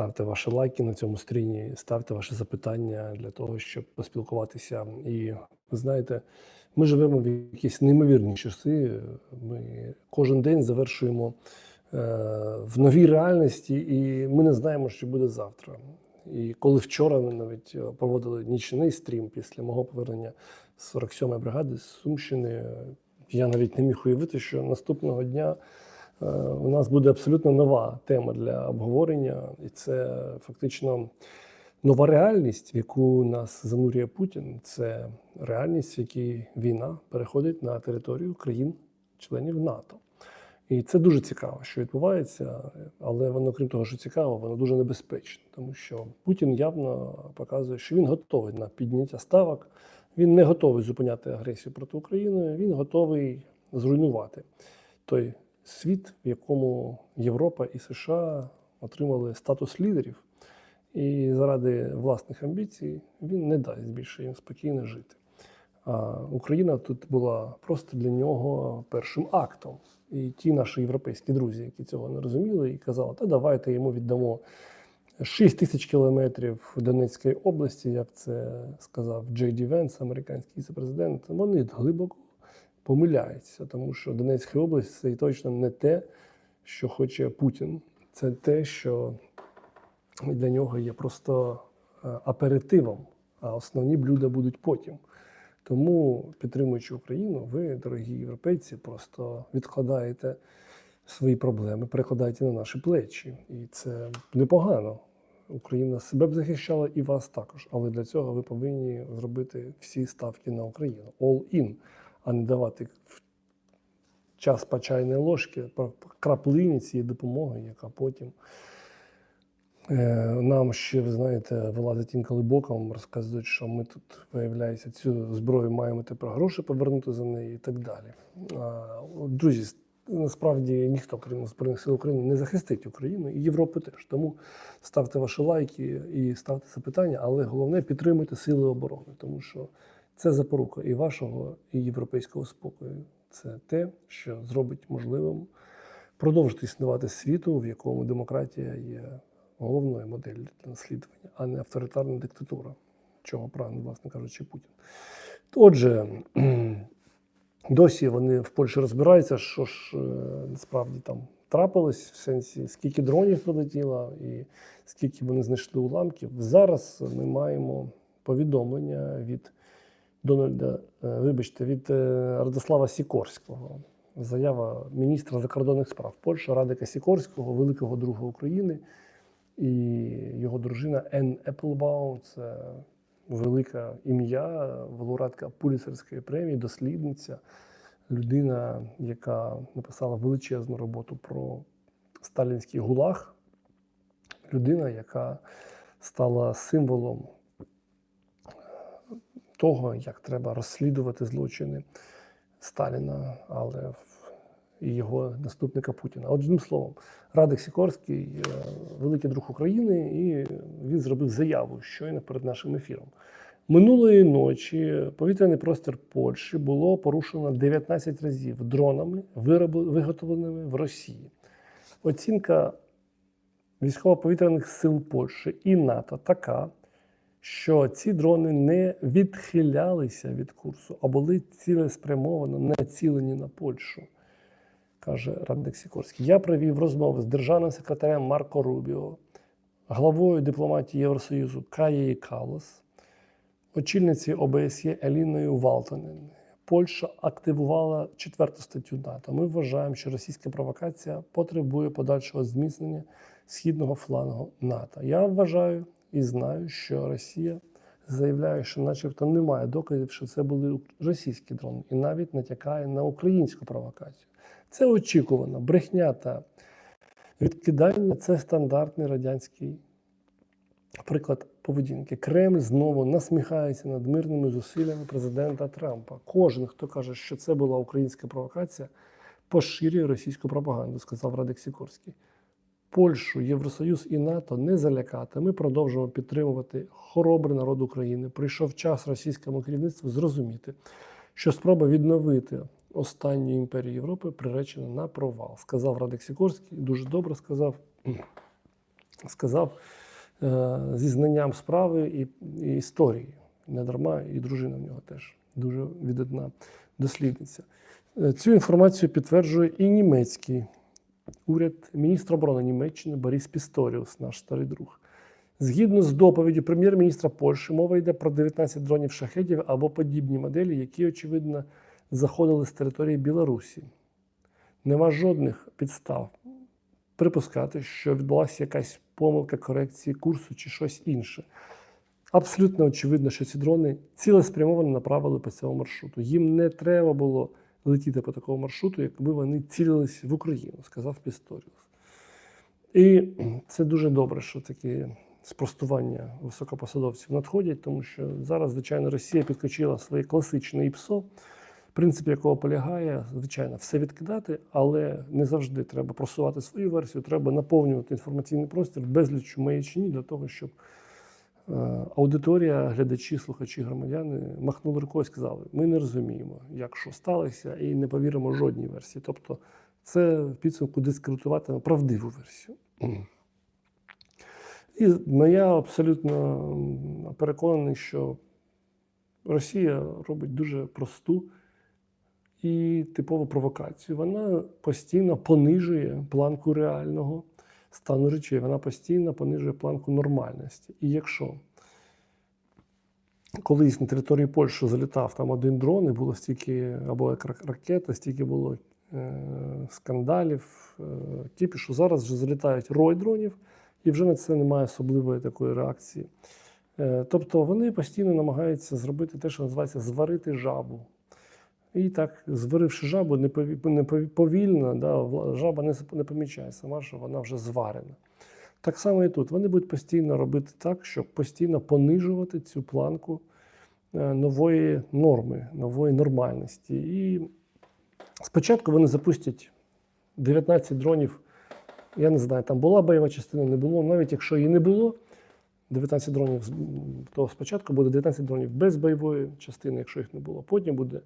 ставте ваші лайки на цьому стрімі, ставте ваші запитання для того, щоб поспілкуватися. І ви знаєте, ми живемо в якісь неймовірні часи. Ми кожен день завершуємо е, в новій реальності, і ми не знаємо, що буде завтра. І коли вчора ми навіть е, проводили нічний стрім після мого повернення з 47-ї бригади з Сумщини, я навіть не міг уявити, що наступного дня у нас буде абсолютно нова тема для обговорення, і це фактично нова реальність, в яку нас занурює Путін. Це реальність, в якій війна переходить на територію країн-членів НАТО. І це дуже цікаво, що відбувається, але воно, крім того, що цікаво, воно дуже небезпечне, тому що Путін явно показує, що він готовий на підняття ставок, він не готовий зупиняти агресію проти України, він готовий зруйнувати той світ, в якому Європа і США отримали статус лідерів, і заради власних амбіцій він не дасть більше їм спокійно жити. А Україна тут була просто для нього першим актом. І ті наші європейські друзі, які цього не розуміли, і казали, та давайте йому віддамо 6 тисяч кілометрів Донецької області, як це сказав Джей Ді Венс, американський віце-президент, вони глибоко помиляються, тому що Донецька область це точно не те, що хоче Путін. Це те, що для нього є просто е, аперитивом, а основні блюда будуть потім. Тому, підтримуючи Україну, ви, дорогі європейці, просто відкладаєте свої проблеми, перекладаєте на наші плечі. І це непогано. Україна себе б захищала і вас також. Але для цього ви повинні зробити всі ставки на Україну. All in, а не давати в час по чайної ложки по краплині цієї допомоги, яка потім. Е, Нам ще, ви знаєте, вилазить інколи боком, розказують, що ми тут, виявляється, цю зброю маємо тепер гроші повернути за неї і так далі. Друзі, насправді ніхто, крім Збройних сил України, не захистить Україну і Європу теж. Тому ставте ваші лайки і ставте запитання, але головне підтримуйте сили оборони, тому що це запорука і вашого, і європейського спокою. Це те, що зробить можливим продовжити існувати світу, в якому демократія є головною моделлю для наслідування, а не авторитарна диктатура, чого прагне, власне кажучи, Путін. Отже, досі вони в Польщі розбираються, що ж е, насправді там трапилось, в сенсі, скільки дронів прилетіло і скільки вони знайшли уламків. Зараз ми маємо повідомлення від Дональда, е, вибачте, від е, Радослава Сікорського. Заява міністра закордонних справ Польщі Радика Сікорського, великого друга України і його дружина Ен Еплбаум. Це велика ім'я, лауреатка Пуліцерської премії, дослідниця, людина, яка написала величезну роботу про сталінський гулаг, людина, яка стала символом того, як треба розслідувати злочини Сталіна, але і його наступника Путіна. Одним словом, Радик Сікорський е, великий друг України, і він зробив заяву щойно перед нашим ефіром. Минулої ночі повітряний простір Польщі було порушено 19 разів дронами, виготовленими в Росії. Оцінка військово-повітряних сил Польщі і НАТО така, що ці дрони не відхилялися від курсу, а були цілеспрямовано націлені на Польщу, каже Радник Сікорський. Я провів розмови з державним секретарем Марко Рубіо, главою дипломатії Євросоюзу Каєю Калос, очільниці ОБСЄ Еліною Валтонен. Польща активувала четверту статтю НАТО. Ми вважаємо, що російська провокація потребує подальшого зміцнення східного флангу НАТО. Я вважаю і знаю, що Росія заявляє, що, начебто, немає доказів, що це були російські дрони, і навіть натякає на українську провокацію. Це очікувано. Брехня та відкидання це стандартний радянський приклад поведінки. Кремль знову насміхається над мирними зусиллями президента Трампа. Кожен, хто каже, що це була українська провокація, поширює російську пропаганду, сказав Радик Сікорський. Польщу, Євросоюз і НАТО не залякати. Ми продовжуємо підтримувати хоробрий народ України. Прийшов час російському керівництву зрозуміти, що спроба відновити останню імперію Європи приречена на провал, сказав Радик Сікорський. Дуже добре сказав. сказав е, зі знанням справи і, і історії. Не дарма, і дружина в нього теж дуже віддатна дослідниця. Е, Цю інформацію підтверджує і німецький уряд міністра оборони Німеччини Борис Пісторіус, наш старий друг. Згідно з доповіддю прем'єр-міністра Польщі, мова йде про 19 дронів шахедів або подібні моделі, які, очевидно, заходили з території Білорусі. Нема жодних підстав припускати, що відбулася якась помилка корекції курсу чи щось інше. Абсолютно очевидно, що ці дрони цілеспрямовано направили по цьому маршруту. Їм не треба було летіти по такому маршруту, якби вони цілились в Україну, сказав Пісторіус. І це дуже добре, що такі спростування високопосадовців надходять, тому що зараз, звичайно, Росія підключила своє класичне ІПСО, принцип якого полягає, звичайно, все відкидати, але не завжди треба просувати свою версію, треба наповнювати інформаційний простір безліч маячні для того, щоб аудиторія, глядачі, слухачі, громадяни махнули рукою і сказали: ми не розуміємо, як що сталося, і не повіримо жодній версії. Тобто, це в підсумку дискредитуватиме правдиву версію. І моя абсолютно переконаний, що Росія робить дуже просту і типову провокацію. Вона постійно понижує планку реального стану речей, вона постійно понижує планку нормальності. І якщо колись на території Польщі залітав там один дрон, і було стільки, або як ракета, стільки було е, скандалів, е, типу, що зараз вже залітають рой дронів, і вже на це немає особливої такої реакції. Е, Тобто вони постійно намагаються зробити те, що називається зварити жабу. І так, зваривши жабу, не пові- не пові- повільно, да, жаба не, не помічає сама, що вона вже зварена. Так само і тут. Вони будуть постійно робити так, щоб постійно понижувати цю планку е, нової норми, нової нормальності. І спочатку вони запустять 19 дронів. Я не знаю, там була бойова частина, не було. Навіть якщо її не було, 19 дронів, то спочатку буде 19 дронів без бойової частини, якщо їх не було. Потім буде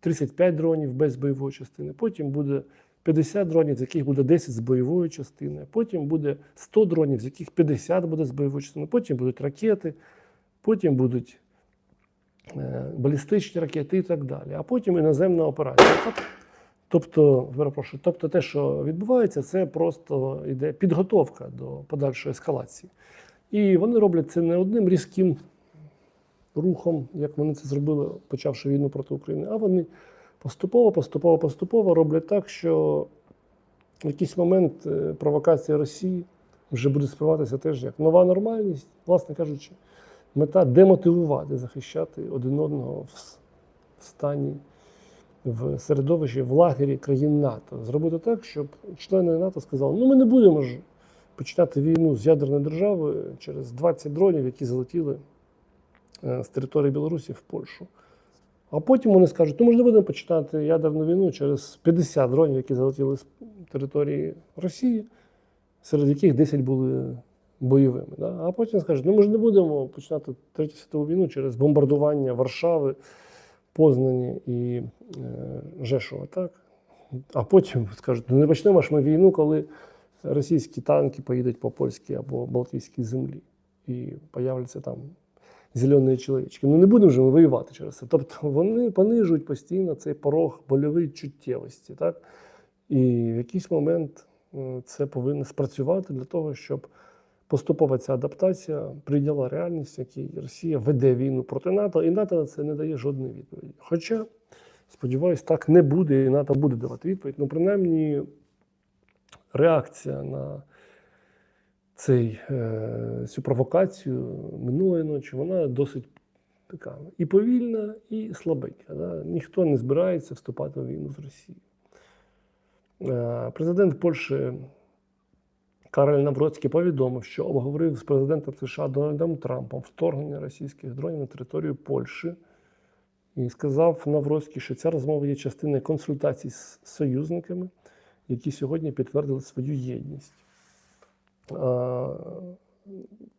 35 дронів без бойової частини. Потім буде 50 дронів, з яких буде 10 з бойової частини. Потім буде 100 дронів, з яких 50 буде з бойової частини. Потім будуть ракети, потім будуть е, балістичні ракети і так далі. А потім іноземна операція. Тобто, перепрошую, тобто те, що відбувається, це просто йде підготовка до подальшої ескалації. І вони роблять це не одним різким рухом, як вони це зробили, почавши війну проти України, а вони поступово, поступово, поступово роблять так, що в якийсь момент е, провокація Росії вже буде сприйматися теж як нова нормальність, власне кажучи, мета демотивувати, захищати один одного в стані, в середовищі, в лагері країн НАТО. Зробити так, щоб члени НАТО сказали, ну ми не будемо ж починати війну з ядерною державою через 20 дронів, які залетіли з території Білорусі в Польщу. А потім вони скажуть, ну ми не будемо починати ядерну війну через 50 дронів, які залетіли з території Росії, серед яких 10 були бойовими. Да? А потім скажуть, ну ми ж не будемо починати Третю світову війну через бомбардування Варшави, Познані і е, Жешова. Так? А потім скажуть, ну не почнемо ж ми війну, коли російські танки поїдуть по польській або Балтійській землі і появляться там зелені чоловічки. Ну не будемо ж ми воювати через це. Тобто вони понижують постійно цей порог больової чуттєвості. Так? І в якийсь момент е, це повинно спрацювати для того, щоб поступова ця адаптація прийняла реальність, якій Росія веде війну проти НАТО, і НАТО на це не дає жодної відповіді. Хоча, сподіваюся, так не буде, і НАТО буде давати відповідь. Ну, принаймні, реакція на цей, е, цю провокацію минулої ночі, вона досить така і повільна, і слабенька. Да? Ніхто не збирається вступати в війну з Росією. Е, Президент Польщі Кароль Навроцький повідомив, що обговорив з президентом США Дональдом Трампом вторгнення російських дронів на територію Польщі. І сказав Навроцький, що ця розмова є частиною консультацій з союзниками, які сьогодні підтвердили свою єдність.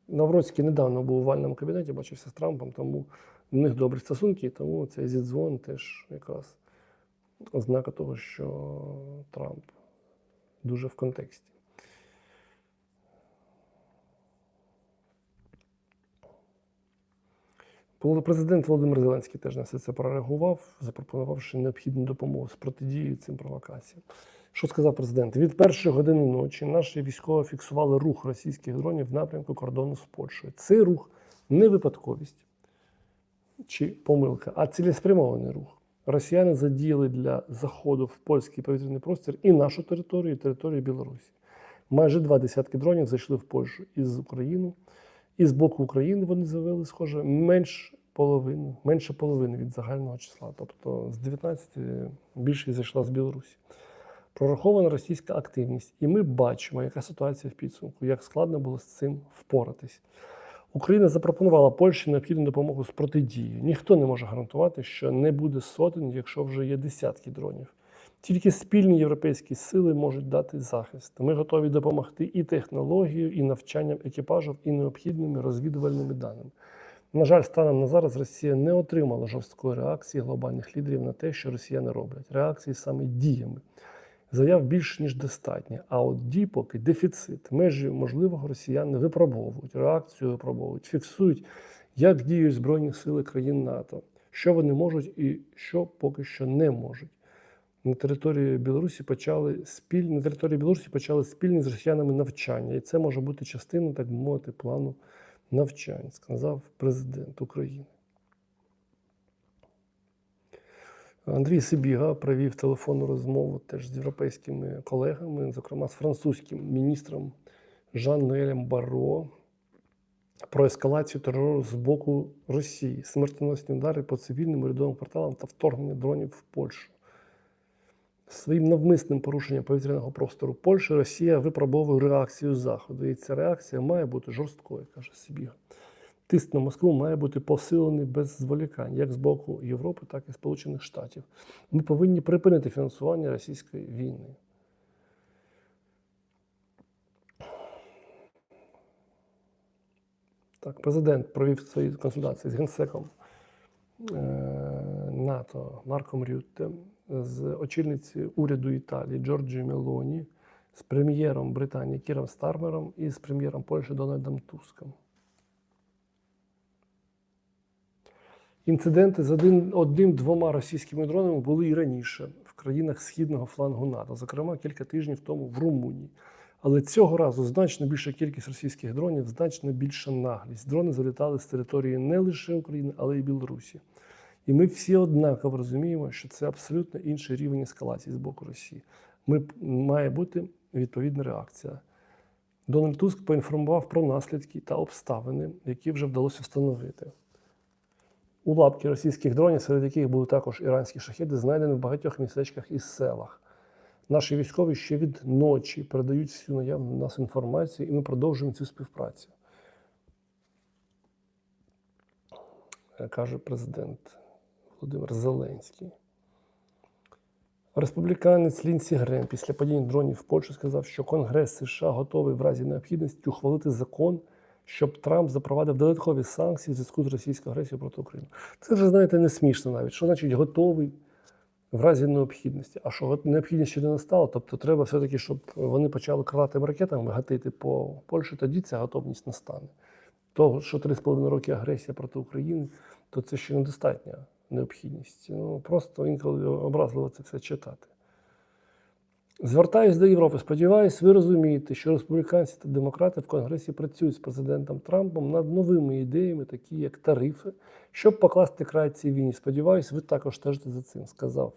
Навроцький недавно був у вальному кабінеті, бачився з Трампом, тому в них добрі стосунки, тому цей зідзвон теж якраз ознака того, що Трамп дуже в контексті. Президент Володимир Зеленський теж на все це прореагував, запропонувавши необхідну допомогу з протидії цим провокаціям. Що сказав президент? Від першої години ночі наші військові фіксували рух російських дронів в напрямку кордону з Польщею. Цей рух не випадковість чи помилка, а цілеспрямований рух. Росіяни задіяли для заходу в польський повітряний простір і нашу територію, і територію Білорусі. Майже два десятки дронів зайшли в Польщу із України. І з боку України вони завели, схоже, менш половини, менше половини від загального числа. Тобто з 19 більше зайшла з Білорусі. Прорахована російська активність. І ми бачимо, яка ситуація в підсумку, як складно було з цим впоратись. Україна запропонувала Польщі необхідну допомогу з протидією. Ніхто не може гарантувати, що не буде сотень, якщо вже є десятки дронів. Тільки спільні європейські сили можуть дати захист. Ми готові допомогти і технологією, і навчанням екіпажів, і необхідними розвідувальними даними. На жаль, станом на зараз Росія не отримала жорсткої реакції глобальних лідерів на те, що росіяни роблять. Реакції саме діями. Заяв більш ніж достатньо. А от дій поки дефіцит. Межі можливого росіяни випробовують, реакцію випробовують, фіксують, як діють Збройні сили країн НАТО, що вони можуть і що поки що не можуть. На території Білорусі почали спіль... на території Білорусі почали спільні з росіянами навчання. І це може бути частиною, так би мовити, плану навчань, сказав президент України. Андрій Сибіга провів телефонну розмову теж з європейськими колегами, зокрема з французьким міністром Жан-Ноелем Барро, про ескалацію терору з боку Росії, смертоносні удари по цивільним урядовим кварталам та вторгнення дронів в Польщу. Своїм навмисним порушенням повітряного простору Польщі Росія випробовує реакцію Заходу. І ця реакція має бути жорсткою, каже Сибіга. Тиск на Москву має бути посилений без зволікань, як з боку Європи, так і Сполучених Штатів. Ми повинні припинити фінансування російської війни. Так, президент провів свої консультації з генсеком е, НАТО Марком Рютте, з очільниці уряду Італії Джорджією Мелоні, з прем'єром Британії Кіром Стармером і з прем'єром Польщі Дональдом Туском. Інциденти з одним-двома російськими дронами були і раніше в країнах східного флангу НАТО, зокрема кілька тижнів тому в Румунії. Але цього разу значно більша кількість російських дронів, значно більша наглість. Дрони залітали з території не лише України, але й Білорусі. І ми всі однаково розуміємо, що це абсолютно інший рівень ескалації з боку Росії. Ми має бути відповідна реакція. Дональд Туск поінформував про наслідки та обставини, які вже вдалося встановити. Уламки російських дронів, серед яких були також іранські шахеди, знайдені в багатьох містечках і селах. Наші військові ще від ночі передають всю наявну нас інформацію, і ми продовжуємо цю співпрацю. Е, Каже президент Володимир Зеленський. Республіканець Лінсі Грем після падіння дронів в Польщі сказав, що Конгрес США готовий в разі необхідності ухвалити закон, щоб Трамп запровадив додаткові санкції в зв'язку з російською агресією проти України. Це вже, знаєте, не смішно навіть. Що значить готовий в разі необхідності? А що необхідність ще не настала? Тобто треба все-таки, щоб вони почали крилатими ракетами гатити по Польщі, тоді ця готовність настане. Того, що 3,5 роки агресія проти України, то це ще недостатня необхідність. Ну, просто інколи образливо це все читати. Звертаюсь до Європи. Сподіваюсь, ви розумієте, що республіканці та демократи в Конгресі працюють з президентом Трампом над новими ідеями, такі як тарифи, щоб покласти край цій війні. Сподіваюсь, ви також стежите за цим, сказав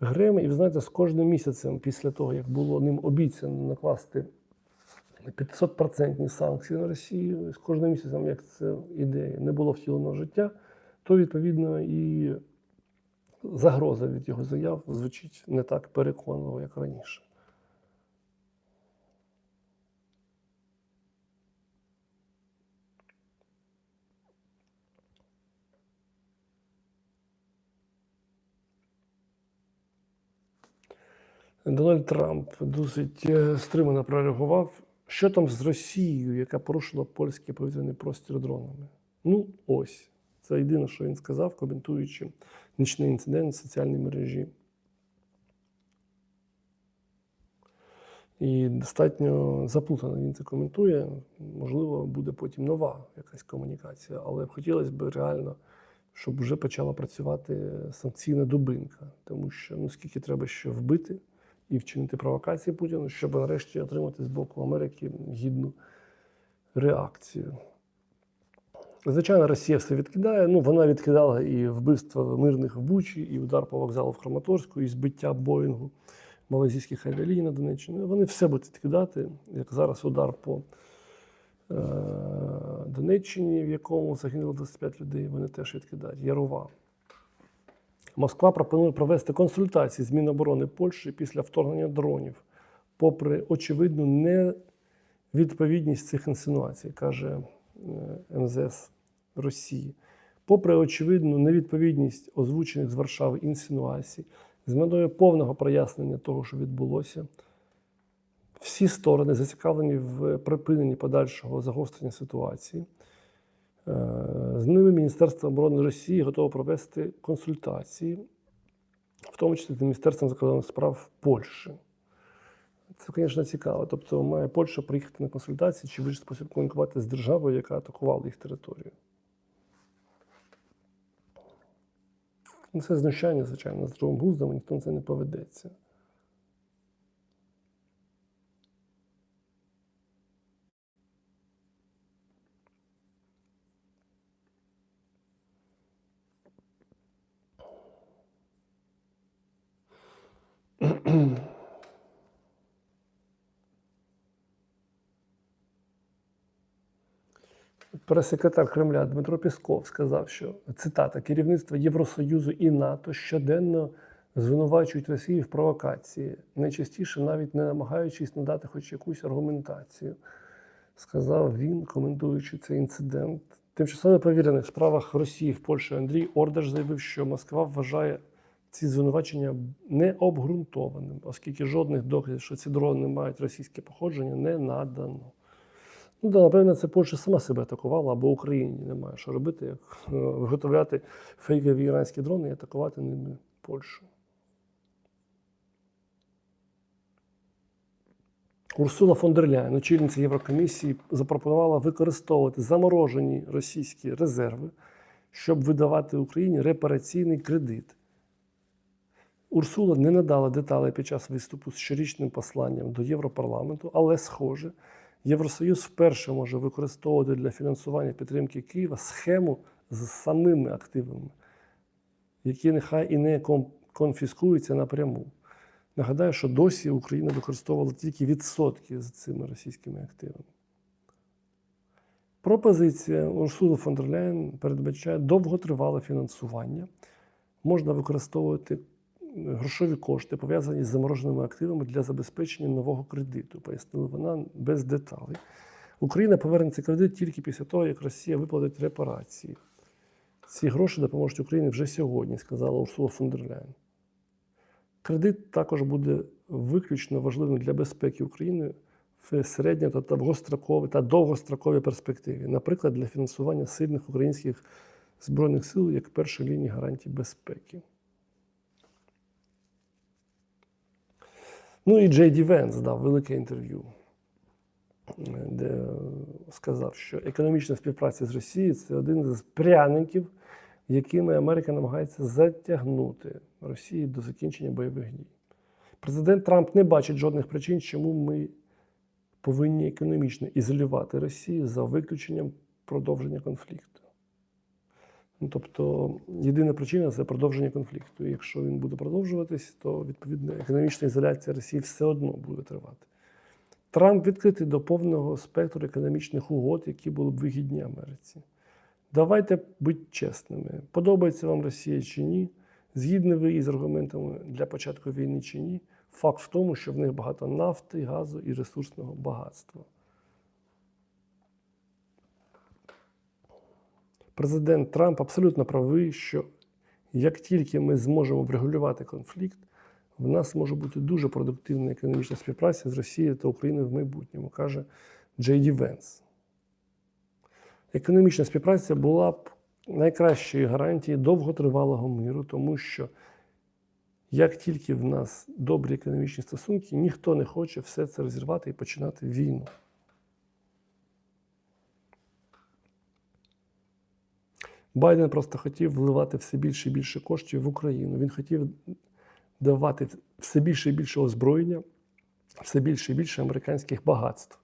Грем. І ви знаєте, з кожним місяцем, після того, як було ним обіцяно накласти 500% санкції на Росію, з кожним місяцем, як ця ідея не було втілено в життя, то відповідно і загроза від його заяв звучить не так переконливо, як раніше. Дональд Трамп досить е, стримано прореагував. Що там з Росією, яка порушила польський повітряний простір дронами? Ну, ось. Це єдине, що він сказав, коментуючи нічний інцидент в соціальній мережі. І достатньо заплутано він це коментує. Можливо, буде потім нова якась комунікація, але хотілося б реально, щоб вже почала працювати санкційна дубинка, тому що ну скільки треба ще вбити і вчинити провокації Путіну, щоб нарешті отримати з боку Америки гідну реакцію. Звичайно, Росія все відкидає. Ну, вона відкидала і вбивство мирних в Бучі, і удар по вокзалу в Краматорську, і збиття Боїнгу малазійських авіаліній на Донеччині. Вони все будуть відкидати, як зараз удар по е- Донеччині, в якому загинуло 25 людей. Вони теж відкидають. Ярова. Москва пропонує провести консультації з Міноборони Польщі після вторгнення дронів, попри очевидну невідповідність цих інсинуацій, каже е, МЗС Росії. Попри очевидну невідповідність озвучених з Варшави інсинуацій, з метою повного прояснення того, що відбулося, всі сторони зацікавлені в припиненні подальшого загострення ситуації. Е, З ними Міністерство оборони Росії готове провести консультації, в тому числі з Міністерством закордонних справ Польщі. Це, звісно, цікаво. Тобто, має Польща приїхати на консультації чи в інший спосіб комунікувати з державою, яка атакувала їх територію. Це знущання, звичайно, з здоровим глуздом, ніхто на це не поведеться. Прес-секретар Кремля Дмитро Пісков сказав, що цитата керівництво Євросоюзу і НАТО щоденно звинувачують Росію в провокації, найчастіше навіть не намагаючись надати хоч якусь аргументацію. Сказав він, коментуючи цей інцидент. Тимчасово повірених справах Росії в Польщі Андрій Ордаш заявив, що Москва вважає ці звинувачення необґрунтованим, оскільки жодних доказів, що ці дрони мають російське походження, не надано. Ну, да, напевно, це Польща сама себе атакувала, або Україні немає що робити, як е, виготовляти фейкові іранські дрони і атакувати ними Польщу. Урсула фон дер очільниця Єврокомісії, запропонувала використовувати заморожені російські резерви, щоб видавати Україні репараційний кредит. Урсула не надала деталей під час виступу з щорічним посланням до Європарламенту, але, схоже, Євросоюз вперше може використовувати для фінансування підтримки Києва схему з самими активами, які нехай і не конфіскуються напряму. Нагадаю, що досі Україна використовувала тільки відсотки з цими російськими активами. Пропозиція Урсули фон дер Ляєн передбачає довготривале фінансування. Можна використовувати грошові кошти, пов'язані з замороженими активами для забезпечення нового кредиту, пояснила вона без деталей. Україна поверне цей кредит тільки після того, як Росія виплатить репарації. Ці гроші допоможуть Україні вже сьогодні, сказала Урсула фон. Кредит також буде виключно важливим для безпеки України в середньо та довгостроковій та довгостроковій перспективі, наприклад, для фінансування сильних українських збройних сил як першої лінії гарантій безпеки. Ну і Джей Ді Венс дав велике інтерв'ю, де сказав, що економічна співпраця з Росією це один з пряників, якими Америка намагається затягнути Росію до закінчення бойових дій. Президент Трамп не бачить жодних причин, чому ми повинні економічно ізолювати Росію за виключенням продовження конфлікту. Ну, тобто, єдина причина це продовження конфлікту. Якщо він буде продовжуватись, то відповідно економічна ізоляція Росії все одно буде тривати. Трамп відкритий до повного спектру економічних угод, які були б вигідні Америці. Давайте бути чесними. Подобається вам Росія чи ні? Згідні ви із аргументами для початку війни чи ні? Факт в тому, що в них багато нафти, газу і ресурсного багатства. Президент Трамп абсолютно правий, що як тільки ми зможемо врегулювати конфлікт, в нас може бути дуже продуктивна економічна співпраця з Росією та Україною в майбутньому, каже Джей Ді Венс. Економічна співпраця була б найкращою гарантією довготривалого миру, тому що Як тільки в нас добрі економічні стосунки, ніхто не хоче все це розірвати і починати війну. Байден просто хотів вливати все більше і більше коштів в Україну. Він хотів давати все більше і більше озброєння, все більше і більше американських багатств.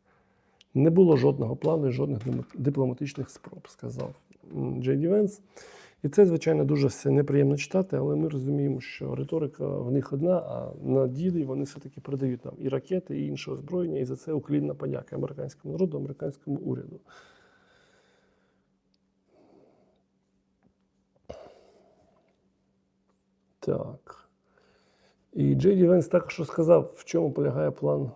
Не було жодного плану і жодних дипломатичних спроб, сказав м, Джей Ді Венс. І це, звичайно, дуже все неприємно читати, але ми розуміємо, що риторика в них одна, а на ділі вони все-таки передають нам і ракети, і інше озброєння, і за це уклінна подяка американському народу, американському уряду. Так. І Джей Ді Венс також розказав, в чому полягає план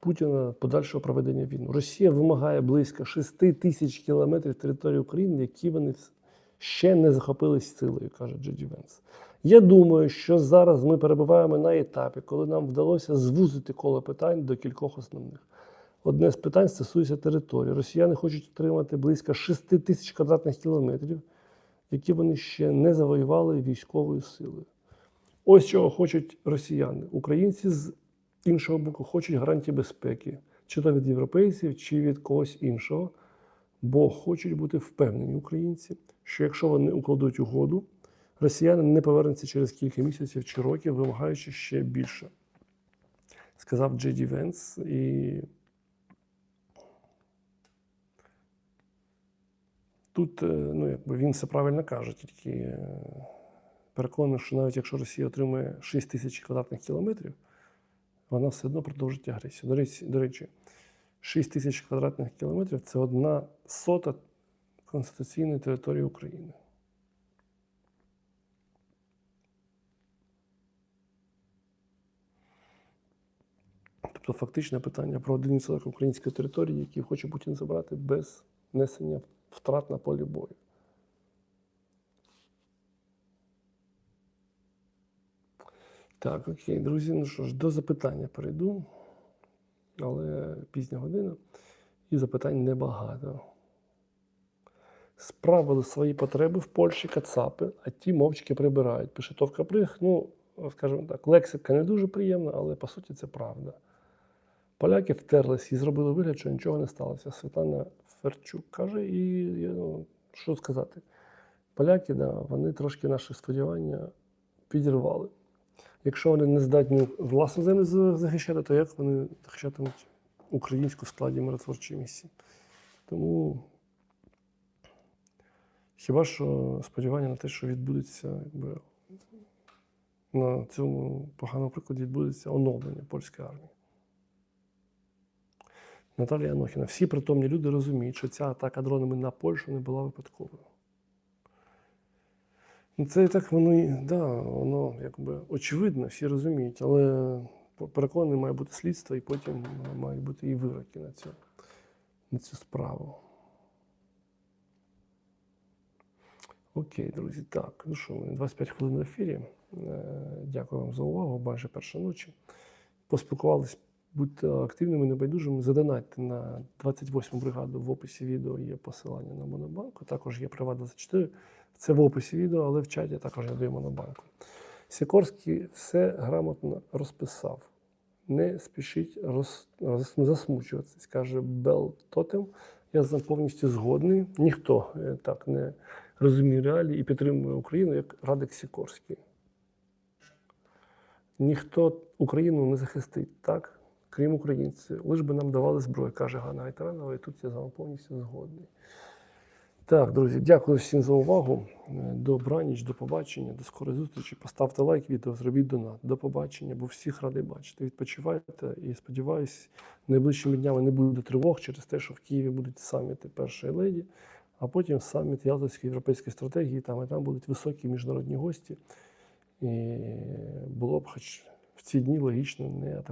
Путіна подальшого проведення війни. Росія вимагає близько 6 тисяч кілометрів території України, які вони ще не захопили силою, каже Джей Ді Венс. Я думаю, що зараз ми перебуваємо на етапі, коли нам вдалося звузити коло питань до кількох основних. Одне з питань стосується території. Росіяни хочуть отримати близько 6 тисяч квадратних кілометрів, які вони ще не завоювали військовою силою. Ось чого хочуть росіяни. Українці з іншого боку хочуть гарантії безпеки, чи то від європейців, чи від когось іншого, бо хочуть бути впевнені українці, що якщо вони укладуть угоду, росіяни не повернуться через кілька місяців чи років, вимагаючи ще більше. Сказав Джей Ді Венс. І тут е, ну, якби він все правильно каже, тільки е, переконаний, що навіть якщо Росія отримує 6 тисяч квадратних кілометрів, вона все одно продовжить агресію. До речі, до речі, 6 тисяч квадратних кілометрів це одна сота конституційної території України. Тобто фактичне питання про один відсоток української території, який хоче Путін забрати без несення втрат на полі бою. Так, окей, друзі, ну що ж, до запитання перейду, але пізня година, і запитань небагато. Справили свої потреби в Польщі кацапи, а ті мовчки прибирають. Пише Товка Прих. Ну, скажімо так, лексика не дуже приємна, але по суті це правда. Поляки втерлись і зробили вигляд, що нічого не сталося. Світлана Ферчук каже, і ну, що сказати? Поляки, да, вони трошки наші сподівання підірвали. Якщо вони не здатні власну землю захищати, то як вони захищатимуть українську складі миротворчої місії? Тому хіба що сподівання на те, що відбудеться, якби на цьому поганому прикладі відбудеться оновлення польської армії. Наталія Анохіна. Всі притомні люди розуміють, що ця атака дронами на Польщу не була випадковою. Ну, Це так воно, да, воно якби очевидно, всі розуміють, але переконаний має бути слідство, і потім е, мають бути і вироки на цю, на цю справу. Окей, друзі, так. Ну що, 25 хвилин в ефірі. Е, Дякую вам за увагу. Майже перша ночі. Поспілкувались, будьте активними, небайдужими. Задонатьте на 28 бригаду. В описі відео є посилання на Монобанку. Також є Приват 24. Це в описі відео, але в чаті також я даю Монобанку. Сікорський все грамотно розписав. Не спішіть роз, засмучуватися, каже Бел Тотем. Я з повністю згодний. Ніхто е, так не розуміє реалії і підтримує Україну, як Радик Сікорський. Ніхто Україну не захистить так, крім українців. Лиш би нам давали зброю, каже Ганна Гайтаранова, і тут я з вами повністю згодний. Так, друзі, дякую всім за увагу. Добраніч, до побачення, до скорої зустрічі. Поставте лайк відео, зробіть донат. До побачення, бо всіх радий бачити. Відпочивайте і сподіваюсь, найближчими днями не буде тривог через те, що в Києві будуть саміти першої леді, а потім саміт Ялтинської європейської стратегії. Там і там будуть високі міжнародні гості. І було б хоч в ці дні логічно не атакувати.